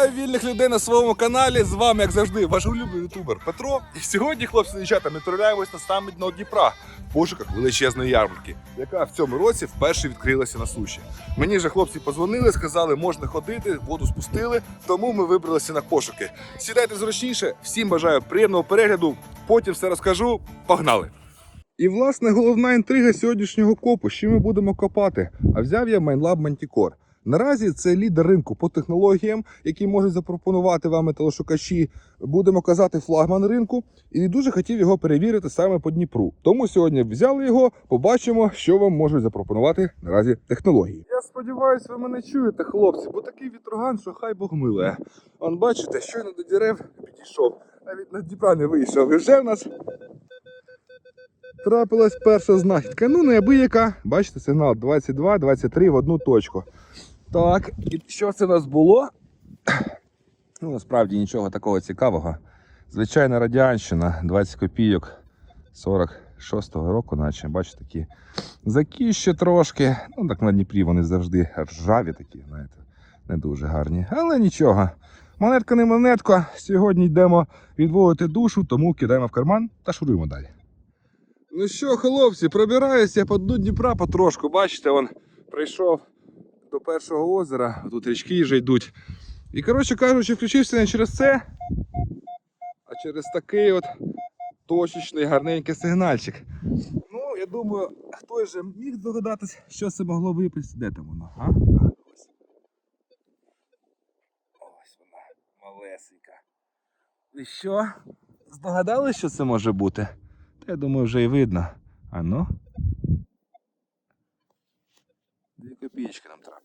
Вітаю вільних людей на своєму каналі. З вами, як завжди, ваш улюблений ютубер Петро. І сьогодні, хлопці та дівчата, ми відправляємось на саме дно Дніпра в пошуках величезної ярмарки, яка в цьому році вперше відкрилася на суші. Мені вже хлопці позвонили, сказали, можна ходити, воду спустили, тому ми вибралися на пошуки. Сідайте зручніше, всім бажаю приємного перегляду. Потім все розкажу. Погнали! І власне головна інтрига сьогоднішнього копу, що ми будемо копати. А взяв я MineLab Manticore. Наразі це лідер ринку по технологіям, які можуть запропонувати вам металошукачі. Будемо казати флагман ринку, і дуже хотів його перевірити саме по Дніпру. Тому сьогодні взяли його, побачимо, що вам можуть запропонувати наразі технології. Я сподіваюся, ви мене чуєте, хлопці, бо такий вітроган, що хай Бог милує. Он бачите, щойно до дерев підійшов, навіть на Дніпра не вийшов. І вже в нас трапилась перша знахідка. Ну, неабияка. Бачите, сигнал 22-23 в одну точку. Так, і що це у нас було? Ну, насправді нічого такого цікавого. Звичайна радіанщина, 20 копійок 46-го року, наче, бачите, такі закіщі трошки. Ну, так на Дніпрі вони завжди ржаві такі, знаєте, не дуже гарні. Але нічого. Монетка не монетка. Сьогодні йдемо відводити душу, тому кидаємо в карман та шуруємо далі. Ну що, хлопці, пробираюся по дну Дніпра потрошку. Бачите, он прийшов до першого озера, тут річки вже йдуть. І, коротше кажучи, включився не через це, а через такий от точечний гарненький сигнальчик. Ну, я думаю, хтось же міг здогадатись, що це могло випасти. Де там воно? А? Ось. Ось малесенька. І що? Здогадались, що це може бути? Та я думаю, вже і видно. А ну. Дві копійки нам трапилося.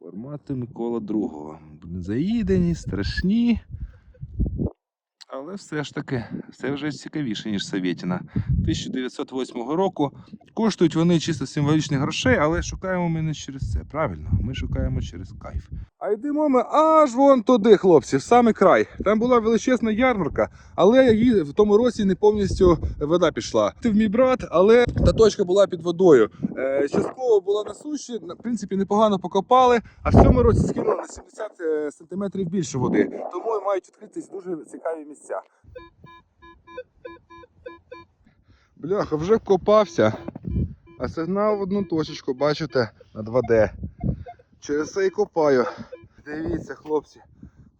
Формати Микола II. Заїдені, страшні. Але все ж таки, все вже цікавіше, ніж Савєтіна. 1908 року. Коштують вони чисто символічних грошей, але шукаємо ми не через це. Правильно, ми шукаємо через кайф. Йдемо ми аж вон туди, хлопці, в самий край. Там була величезна ярмарка, але її в тому році не повністю вода пішла. Ти в мій брат, але та точка була під водою. Е, частково була на суші, в принципі, непогано покопали, а в цьому році скинули на 70 е, сантиметрів більше води. Тому мають відкритись дуже цікаві місця. Бляха, вже вкопався. А сигнал в одну точечку, бачите, на 2D. Через це і копаю. Дивіться, хлопці.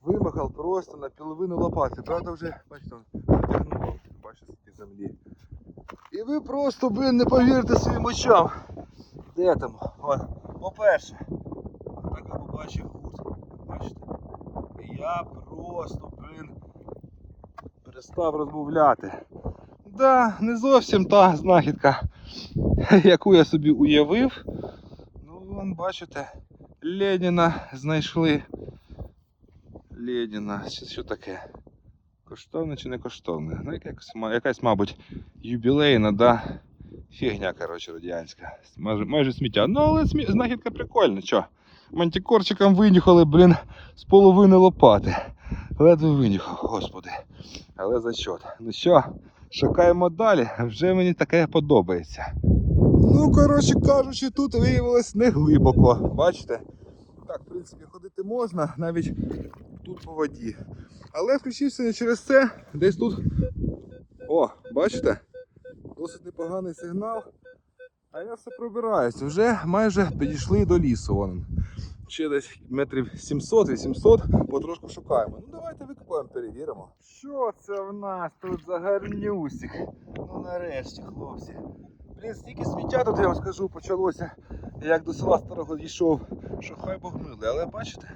Вимахав просто на половину лопати. Правда, вже, бачите, затягнуло. Бачите, скільки землі. І ви просто, блин, не повірите своїм очам. Де там? По-перше, так я побачив гурт. Бачите? Я просто, блин, перестав розмовляти. Да, не зовсім та знахідка, яку я собі уявив. Ну, вон, бачите, Леніна знайшли. Леніна, що, що таке? Коштовне чи не коштовне? Ну, якась, якась, мабуть, юбілейна, да? Фігня, коротше, радянська. Майже, майже сміття. Ну, але смі... знахідка прикольна, чо? Мантикорчиком винюхали, блін, з половини лопати. Ледве винюхав, господи. Але за що? Ну що, шукаємо далі. Вже мені таке подобається. Ну, коротше кажучи, тут виявилось не глибоко. Бачите? Так, в принципі, ходити можна, навіть тут по воді. Але включився не через це, десь тут. О, бачите? Досить непоганий сигнал. А я все пробираюся. Вже майже підійшли до лісу. Вон. Ще десь метрів 700-800, потрошку шукаємо. Ну давайте викопаємо, перевіримо. Що це в нас тут за гарнюсик? Ну нарешті, хлопці. Блін, стільки сміття тут, я вам скажу, почалося, як до села старого дійшов, що хай Бог милий. Але бачите,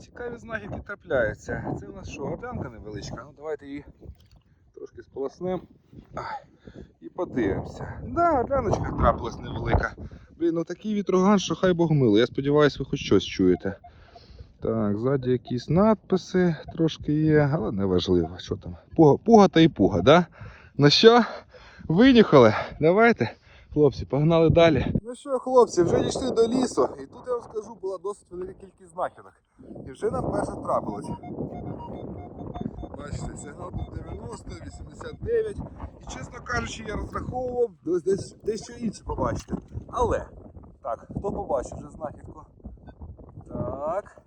цікаві знахідки трапляються. Це у нас що, горлянка невеличка? Ну давайте її трошки сполоснемо. І подивимося. Да, горляночка трапилась невелика. Блін, ну такий вітроган, що хай Бог милий. Я сподіваюся, ви хоч щось чуєте. Так, ззаді якісь надписи трошки є, але не важливо, що там. Пуга, пуга та і пуга, да? Ну що, винюхали? Давайте, хлопці, погнали далі. Ну що, хлопці, вже дійшли до лісу, і тут я вам скажу, була досить велика кількість знахідок. І вже нам перша трапилась. Бачите, сигнал був 90, 89. І чесно кажучи, я розраховував десь, дещо інше побачити. Але, так, хто побачив вже знахідку? Так.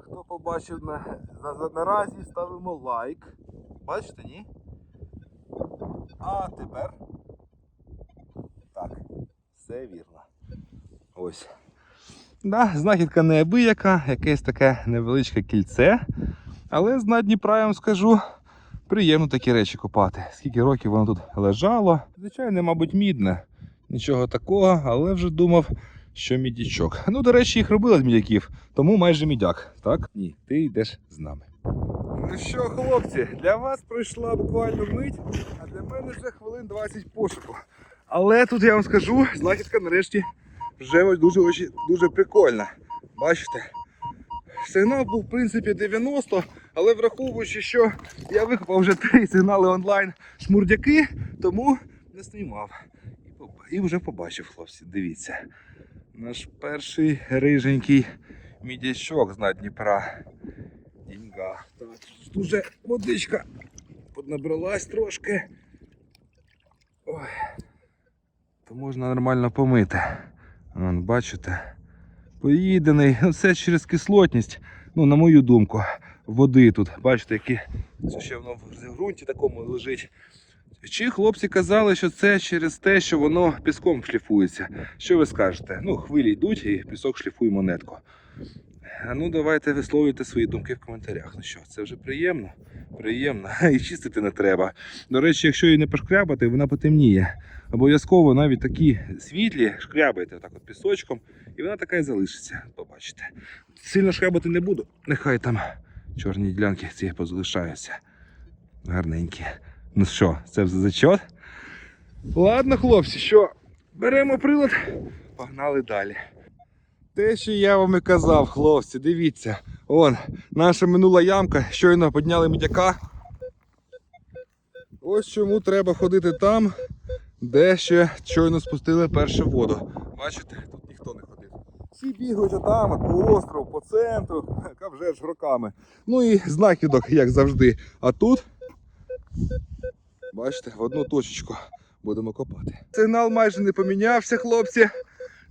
Хто побачив на, на- наразі, ставимо лайк. Бачите, ні? А тепер. Так, все вірно. Ось. Да, знахідка неабияка, якесь таке невеличке кільце. Але з дна Дніпра, я вам скажу, приємно такі речі копати. Скільки років воно тут лежало. Звичайно, мабуть, мідне. Нічого такого, але вже думав, що мідячок. Ну, до речі, їх робили з мідяків, тому майже мідяк. Так? Ні, ти йдеш з нами. Ну що, хлопці, для вас пройшла буквально мить, а для мене вже хвилин 20 пошуку. Але тут я вам скажу, знахідка нарешті вже дуже, дуже прикольна. Бачите? Сигнал був в принципі 90, але враховуючи, що я викопав вже три сигнали онлайн шмурдяки, тому не знімав. І вже побачив, хлопці, дивіться. Наш перший риженький мідячок з Дніпра. Діньга. Так, тут вже водичка поднабралась трошки. Ой. То можна нормально помити. Вон, бачите? Поїдений. Ну, Це через кислотність, ну, на мою думку, води тут. Бачите, які це ще воно в ґрунті такому лежить. Чи хлопці казали, що це через те, що воно піском шліфується. Що ви скажете? Ну, хвилі йдуть і пісок шліфує монетку. Ну давайте висловлюйте свої думки в коментарях. Ну що, це вже приємно? Приємно. І чистити не треба. До речі, якщо її не пошкрябати, вона потемніє. Обов'язково навіть такі світлі шкрябайте так от пісочком, і вона така і залишиться. Побачите. Сильно шкрябати не буду. Нехай там чорні ділянки ці позалишаються. Гарненькі. Ну що, це вже зачот? Ладно, хлопці, що, беремо прилад, погнали далі. Те, що я вам і казав, хлопці, дивіться. Вон, наша минула ямка, щойно підняли мідяка. Ось чому треба ходити там, де ще щойно спустили першу воду. Бачите, тут ніхто не ходив. Всі бігають там, по острову, по центру, яка вже ж роками. Ну і знахідок, як завжди. А тут, бачите, в одну точечку будемо копати. Сигнал майже не помінявся, хлопці.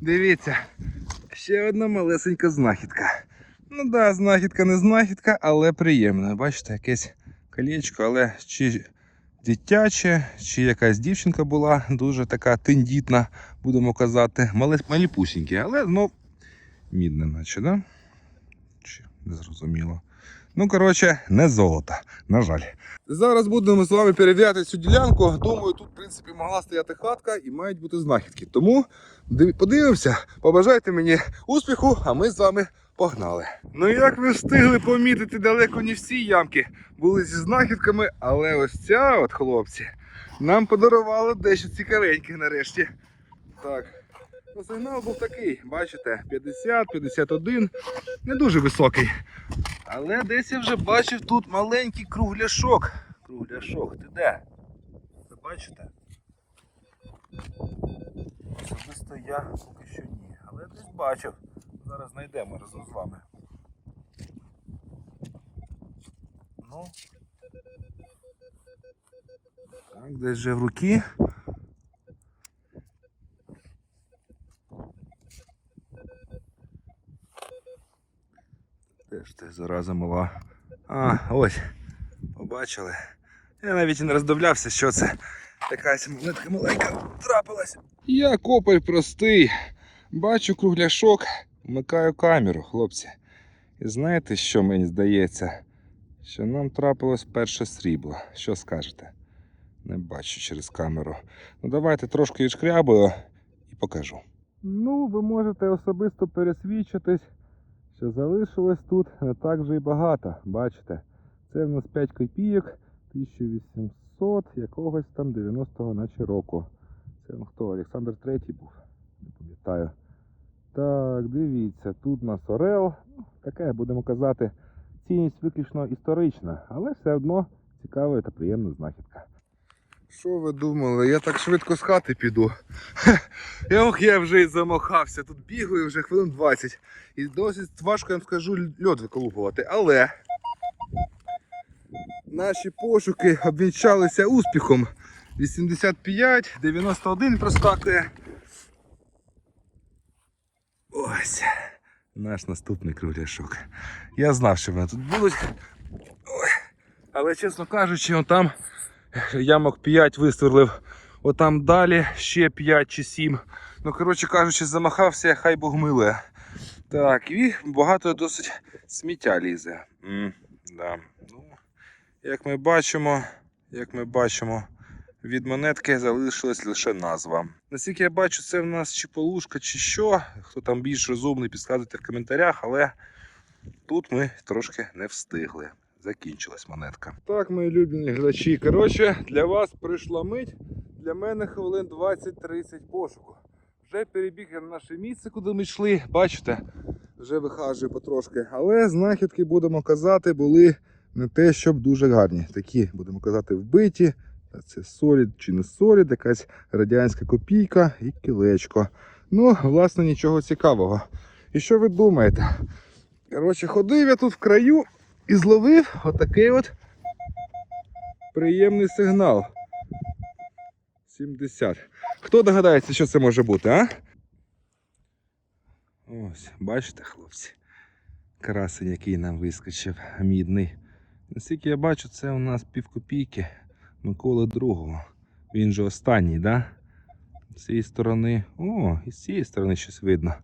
Дивіться, ще одна малесенька знахідка. Ну да, знахідка не знахідка, але приємна. Бачите, якесь колечко, але чи дитяче, чи якась дівчинка була дуже така тендітна, будемо казати, малі, маліпусінькі, але знов мідне, наче, да? Чи не зрозуміло. Ну, коротше, не золото, на жаль. Зараз будемо з вами перевіряти цю ділянку. Думаю, тут, в принципі, могла стояти хатка і мають бути знахідки. Тому подивимося, побажайте мені успіху, а ми з вами погнали. Ну як ви встигли помітити, далеко не всі ямки були зі знахідками, але ось ця от, хлопці, нам подарували дещо цікавеньке нарешті. Так. Сигнал був такий, бачите, 50, 51, не дуже високий. Але десь я вже бачив тут маленький кругляшок. Кругляшок, ти де? Ви бачите? Особисто я поки що ні. Але десь бачив. Зараз знайдемо разом з вами. Ну. Так, десь вже в руки. Де ж ти зараза мала? А, ось. Побачили. Я навіть і не роздивлявся, що це. Якась монетка маленька трапилась. Я копай простий. Бачу кругляшок, вмикаю камеру, хлопці. І знаєте, що мені здається? Що нам трапилось перше срібло. Що скажете? Не бачу через камеру. Ну давайте трошки відшкрябую і покажу. Ну, ви можете особисто пересвідчитись, що залишилось тут не так вже й багато. Бачите, це в нас 5 копійок 1800 якогось там 90-го наче року. Це ну, хто? Олександр III був, не пам'ятаю. Так, дивіться, тут у нас Орел. Ну, Таке, будемо казати, цінність виключно історична, але все одно цікава та приємна знахідка. Що ви думали? Я так швидко з хати піду. Я, ох, я вже й замахався. Тут бігаю вже хвилин 20. І досить важко я вам скажу льод виколупувати. Але наші пошуки обвінчалися успіхом. 85, 91 проскакує. Ось. Наш наступний кругляшок. Я знав, що вони тут будуть. Але, чесно кажучи, он там ямок 5 висверлив. Отам далі ще 5 чи 7. Ну, коротше кажучи, замахався, хай Бог милує. Так, і багато досить сміття лізе. М, да. ну, як ми бачимо, як ми бачимо, від монетки залишилась лише назва. Наскільки я бачу, це в нас чи полушка, чи що. Хто там більш розумний, підказуйте в коментарях, але тут ми трошки не встигли. Закінчилась монетка. Так, мої улюблені глядачі. Коротше, для вас прийшла мить. Для мене хвилин 20-30 пошуку. Вже перебіг я на наше місце, куди ми йшли. Бачите, вже вихажую потрошки. Але знахідки, будемо казати, були не те, щоб дуже гарні. Такі, будемо казати, вбиті. Це солід чи не солід, якась радянська копійка і кілечко. Ну, власне, нічого цікавого. І що ви думаєте? Коротше, ходив я тут в краю і зловив отакий от приємний сигнал. 70. Хто догадається, що це може бути, а? Ось, бачите, хлопці. Красень, який нам вискочив, мідний. Наскільки я бачу, це у нас півкопійки Миколи II. Він же останній, да? З цієї сторони. О, і з цієї сторони щось видно.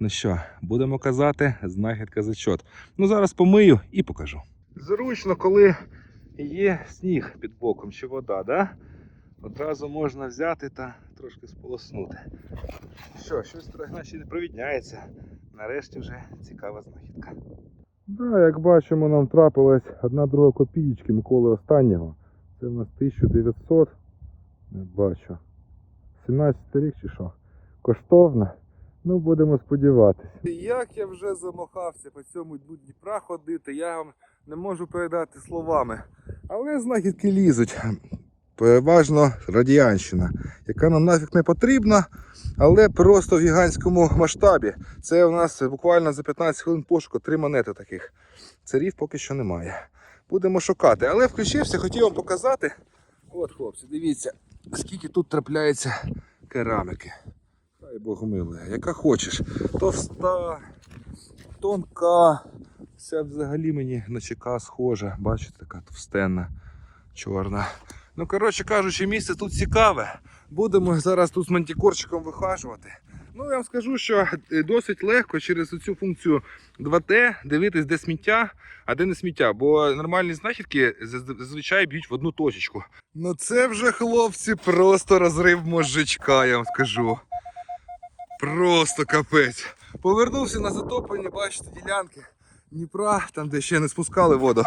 Ну що, будемо казати, знахідка зачот. Ну зараз помию і покажу. Зручно, коли є сніг під боком чи вода, да? Одразу можна взяти та трошки сполоснути. Що, щось наче не провідняється. Нарешті вже цікава знахідка. Да, як бачимо, нам трапилась одна друга копієчки Миколи останнього. Це в нас 1900. Не бачу. 17 рік чи що? Коштовна. Ну, будемо сподіватися. Як я вже замахався по цьому дну Дніпра ходити, я вам не можу передати словами. Але знахідки лізуть. Переважно радіанщина, яка нам нафіг не потрібна, але просто в гігантському масштабі. Це у нас буквально за 15 хвилин пошуку три монети таких. Царів поки що немає. Будемо шукати. Але включився, хотів вам показати. От, хлопці, дивіться, скільки тут трапляється кераміки. Хай Бог милує, яка хочеш. Товста, тонка. Вся взагалі мені на ЧК схожа. Бачите, така товстенна, чорна. Ну, коротше кажучи, місце тут цікаве. Будемо зараз тут з мантикорчиком вихажувати. Ну, я вам скажу, що е, досить легко через цю функцію 2T дивитись, де сміття, а де не сміття. Бо нормальні знахідки зазвичай б'ють в одну точечку. Ну це вже, хлопці, просто розрив мозжечка, я вам скажу. Просто капець. Повернувся на затоплення, бачите, ділянки Дніпра, там де ще не спускали воду.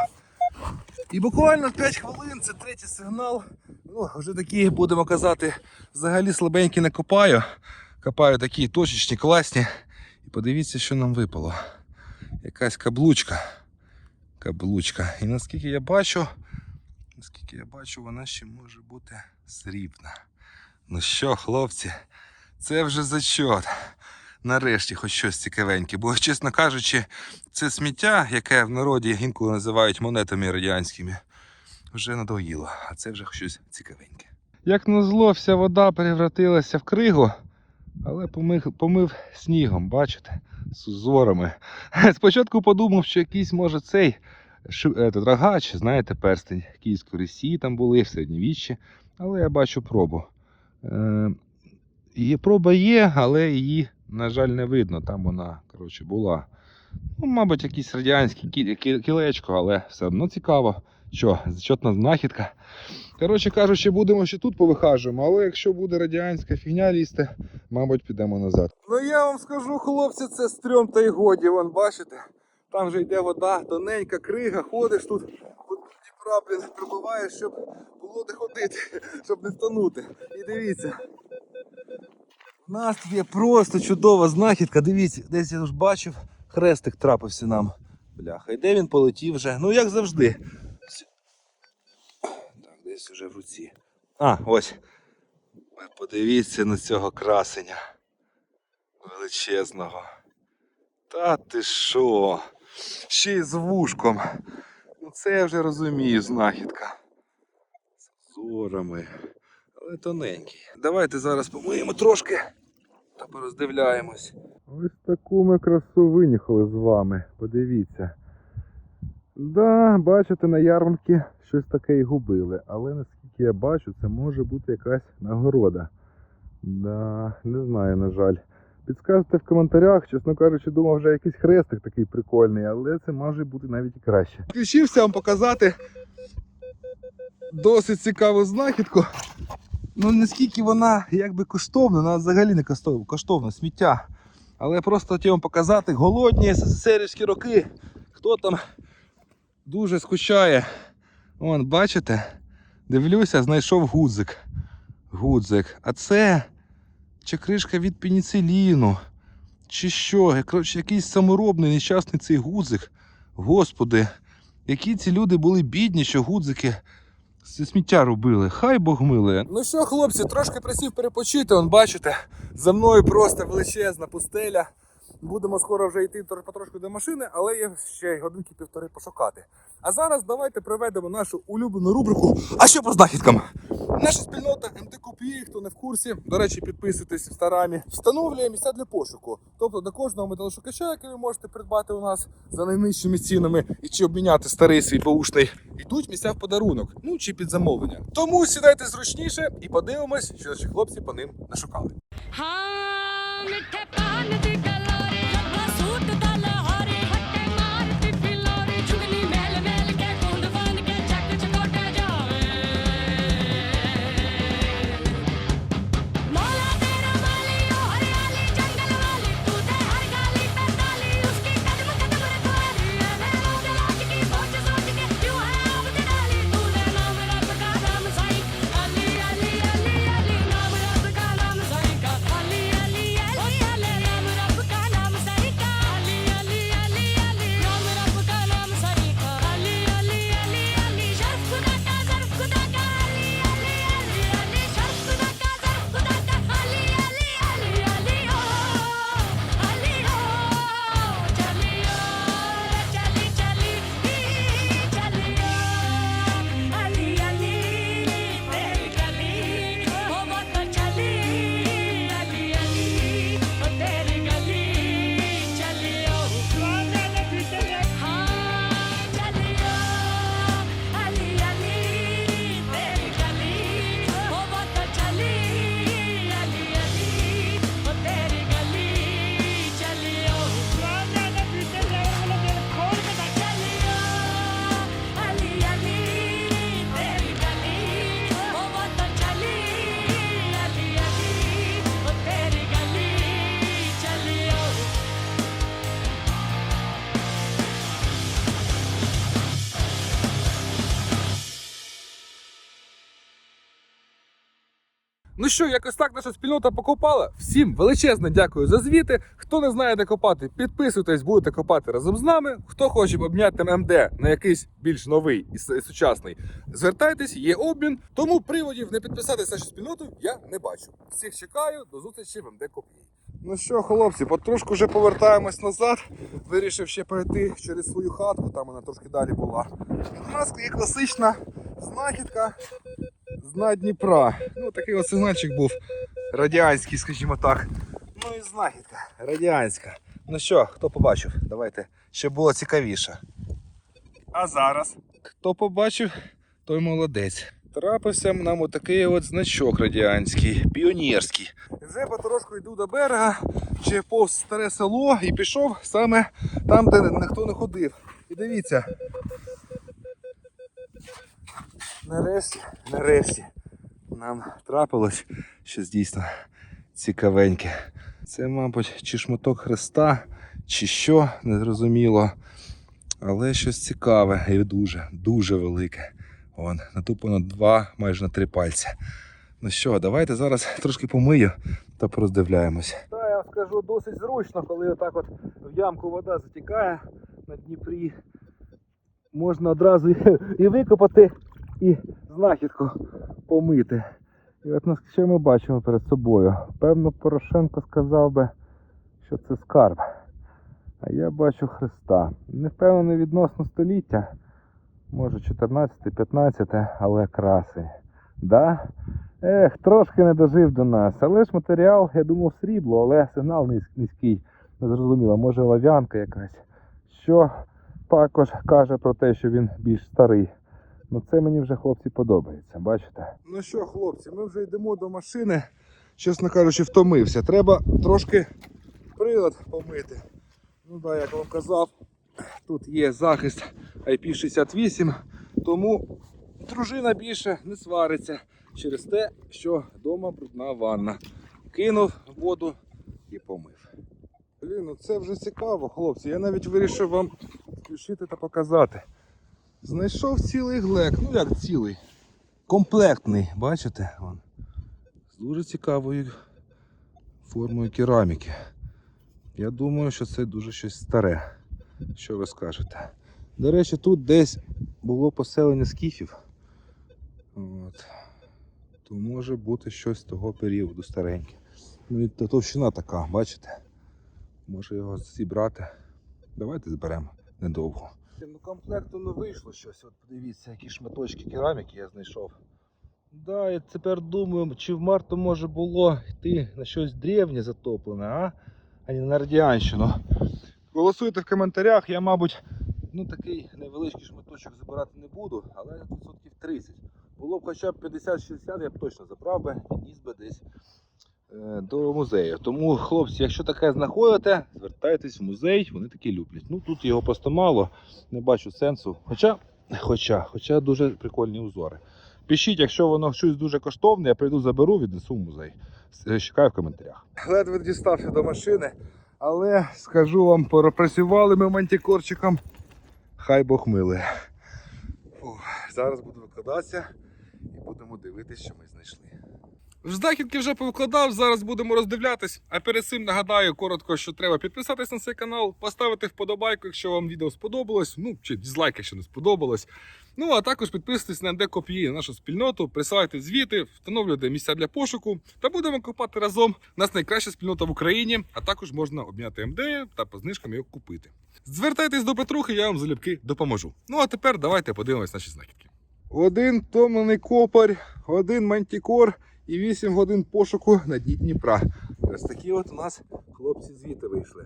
І буквально 5 хвилин це третій сигнал. Ну, вже такі, будемо казати, взагалі слабенькі не копаю. Копаю такі точечні, класні. І подивіться, що нам випало. Якась каблучка. Каблучка. І наскільки я бачу, наскільки я бачу, вона ще може бути срібна. Ну що, хлопці, це вже зачот. Нарешті хоч щось цікавеньке. Бо, чесно кажучи, це сміття, яке в народі інколи називають монетами радянськими, вже надоїло, а це вже щось цікавеньке. Як назло, вся вода перевратилася в кригу, але помив, помив снігом, бачите, з узорами. Спочатку подумав, що якийсь може цей этот, рогач, знаєте, перстень Київської Росії там були в середньовіччі, але я бачу пробу. Її проба є, але її, на жаль, не видно. Там вона, коротше, була. Ну, мабуть, кі- кі- кілечко, але все одно цікаво. Що, зачетна знахідка. Коротше кажучи, будемо ще тут повихажуємо, але якщо буде радянська фігня лізти, мабуть, підемо назад. Ну я вам скажу, хлопці, це стрьом та й годі. Вон, бачите, там вже йде вода, тоненька крига, ходиш тут, тут Дніпра, блін, прибуваєш, щоб було де ходити, щоб не втонути. І дивіться. У нас є просто чудова знахідка. Дивіться, десь я ж бачив, хрестик трапився нам. Бляха, і де він полетів вже? Ну як завжди. Так, десь вже в руці. А, ось. Подивіться на цього красення. Величезного. Та ти що? Ще й з вушком. Ну це я вже розумію, знахідка. З зорами. Але тоненький. Давайте зараз помиємо трошки. та пороздивляємось. Ось таку ми красу винюхали з вами. Подивіться. Да, бачите, на ярмарці щось таке і губили, але наскільки я бачу, це може бути якась нагорода. Да, не знаю, на жаль. Підскажете в коментарях, чесно кажучи, думав, вже якийсь хрестик такий прикольний, але це може бути навіть і краще. Включився вам показати досить цікаву знахідку. Ну наскільки вона якби коштовна, вона взагалі не коштовна, коштовна сміття. Але просто хотів вам показати голодні СССРівські роки. Хто там дуже скучає. Вон, бачите? Дивлюся, знайшов гудзик. Гудзик. А це чи кришка від пеніциліну, чи що? Коротше, якийсь саморобний нещасний цей гудзик. Господи, які ці люди були бідні, що гудзики з сміття робили. Хай Бог миле. Ну що, хлопці, трошки присів перепочити. Он бачите, за мною просто величезна пустеля. Будемо скоро вже йти потрошку до машини, але є ще годинки півтори пошукати. А зараз давайте проведемо нашу улюблену рубрику. А що по знахідкам? Наша спільнота МТКПІ, хто не в курсі, до речі, підписуйтесь в старамі, встановлює місця для пошуку. Тобто до кожного металошукача, який ви можете придбати у нас за найнижчими цінами і чи обміняти старий свій баушний, йдуть місця в подарунок, ну чи під замовлення. Тому сідайте зручніше і подивимось, що наші хлопці по ним нашукали. Що, якось так наша спільнота покопала. Всім величезне дякую за звіти. Хто не знає, де копати, підписуйтесь, будете копати разом з нами. Хто хоче обміняти ММД на якийсь більш новий і сучасний, звертайтесь, є обмін. Тому приводів не підписатися на нашу спільноту я не бачу. Всіх чекаю, до зустрічі в МД Копії. Ну що, хлопці, потрошку вже повертаємось назад. Вирішив ще перейти через свою хатку, там вона трошки далі була. У нас є класична знахідка з дна Дніпра. Ну, такий от сигнальчик був радянський, скажімо так. Ну і знахідка радянська. Ну що, хто побачив? Давайте, щоб було цікавіше. А зараз? Хто побачив, той молодець. Трапився нам отакий от значок радянський, піонерський. Вже потрошку йду до берега, ще повз старе село і пішов саме там, де ніхто не ходив. І дивіться, Нарешті, нарешті нам трапилось щось дійсно цікавеньке. Це, мабуть, чи шматок хреста, чи що, незрозуміло. Але щось цікаве і дуже, дуже велике. Вон, натупано два, майже на три пальці. Ну що, давайте зараз трошки помию та пороздивляємось. Та я скажу досить зручно, коли отак от в ямку вода затікає на Дніпрі. Можна одразу і викопати, і знахідку помити. І от нас що ми бачимо перед собою? Певно, Порошенко сказав би, що це скарб. А я бачу Христа. Не впевнений відносно століття. Може 14-15, але краси. Да? Ех, трошки не дожив до нас. Але ж матеріал, я думав, срібло, але сигнал низький. Незрозуміло, може лав'янка якась. Що також каже про те, що він більш старий. Ну це мені вже хлопці подобається, бачите? Ну що, хлопці, ми вже йдемо до машини. Чесно кажучи, втомився. Треба трошки прилад помити. Ну так, як вам казав, тут є захист IP68, тому дружина більше не свариться через те, що вдома брудна ванна. Кинув воду і помив. Блін, ну це вже цікаво, хлопці. Я навіть вирішив вам включити та показати. Знайшов цілий глек. Ну як цілий? Комплектний, бачите? Вон. З дуже цікавою формою кераміки. Я думаю, що це дуже щось старе. Що ви скажете? До речі, тут десь було поселення скіфів. От. То може бути щось того періоду стареньке. Ну і товщина така, бачите? Може його зібрати. Давайте зберемо недовго. Ну комплекту не вийшло щось. От подивіться, які шматочки кераміки я знайшов. Да, я тепер думаю, чи в Марту може було йти на щось древнє затоплене, а? а не на радіанщину. Голосуйте в коментарях, я, мабуть, ну такий невеличкий шматочок забирати не буду, але відсотків 30. Було б хоча б 50-60, я б точно забрав би, відніс би десь до музею. Тому, хлопці, якщо таке знаходите, звертайтесь в музей, вони такі люблять. Ну тут його просто мало, не бачу сенсу. Хоча, хоча, хоча дуже прикольні узори. Пишіть, якщо воно щось дуже коштовне, я прийду заберу, віднесу в музей. С- Чекаю в коментарях. Ледве дістався до машини, але скажу вам, пропрацювали ми мантикорчиком. Хай Бог. Фух, зараз буду викладатися і будемо дивитися, що ми знайшли. Знахідки вже повикладав, зараз будемо роздивлятись. А перед цим нагадаю коротко, що треба підписатись на цей канал, поставити вподобайку, якщо вам відео сподобалось, ну чи дізлайк, якщо не сподобалось. Ну а також підписуйтесь на НДКОПІ, нашу спільноту, присилайте звіти, встановлюйте місця для пошуку та будемо копати разом. У нас найкраща спільнота в Україні, а також можна обміняти МД та по знижкам його купити. Звертайтесь до Петрухи, я вам залюбки допоможу. Ну а тепер давайте подивимось наші знахідки. Один томлений копар, один мантікор і 8 годин пошуку на дні Дніпра. Ось такі от у нас хлопці звідти вийшли.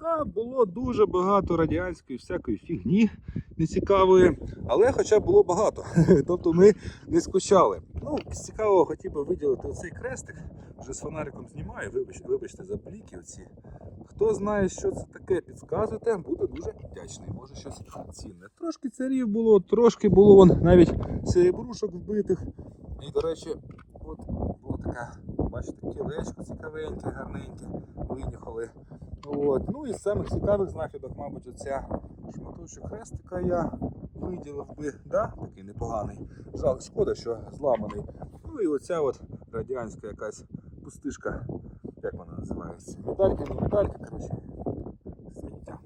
Да, було дуже багато радіанської всякої фігні нецікавої, але хоча було багато. тобто ми не скучали. Ну, з цікавого хотів би виділити оцей крестик. Вже з фонариком знімаю, вибачте, вибачте за бліки оці. Хто знає, що це таке, підказуйте, буду дуже вдячний. Може щось цінне. Трошки царів було, трошки було вон навіть серебрушок вбитих. І, до речі, от така, бачите, кілечко цікавеньке, гарненьке, винюхали. От. Ну і з самих цікавих знахідок, мабуть, оця шматочок хрестика я виділив би, да? такий непоганий. Жаль, шкода, що зламаний. Ну і оця от радянська якась пустишка, як вона називається? Медалька, не медалька, коротше, сміття.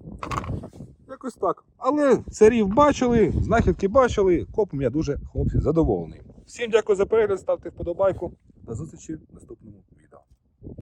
Якось так. Але царів бачили, знахідки бачили, копом я дуже хлопці задоволений. Всім дякую за перегляд, ставте вподобайку. До зустрічі.